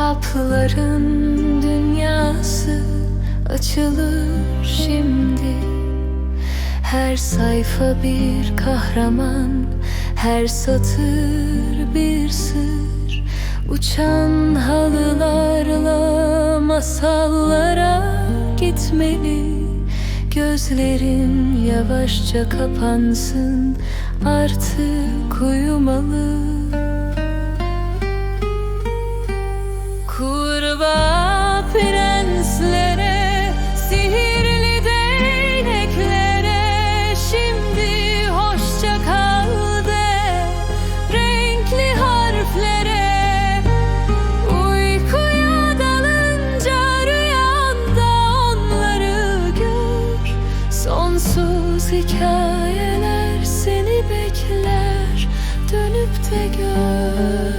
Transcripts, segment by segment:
Kapların dünyası açılır şimdi. Her sayfa bir kahraman Her satır bir sır. Uçan halılarla masallara gitmeli. Gözlerin yavaşça kapansın Artık uyumalı. Hikayeler seni bekler, dönüp de gör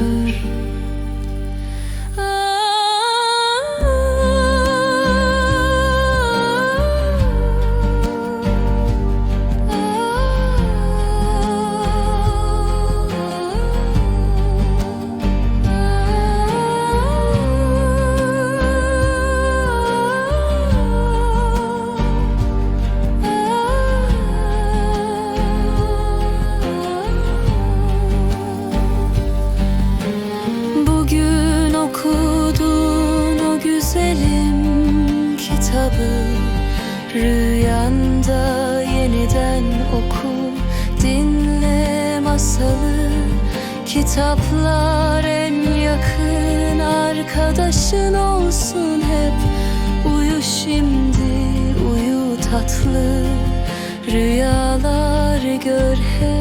Rüyanda yeniden oku, dinle masalı. Kitaplar en yakın arkadaşın olsun hep. Uyu şimdi, uyu tatlı. Rüyalar gör hep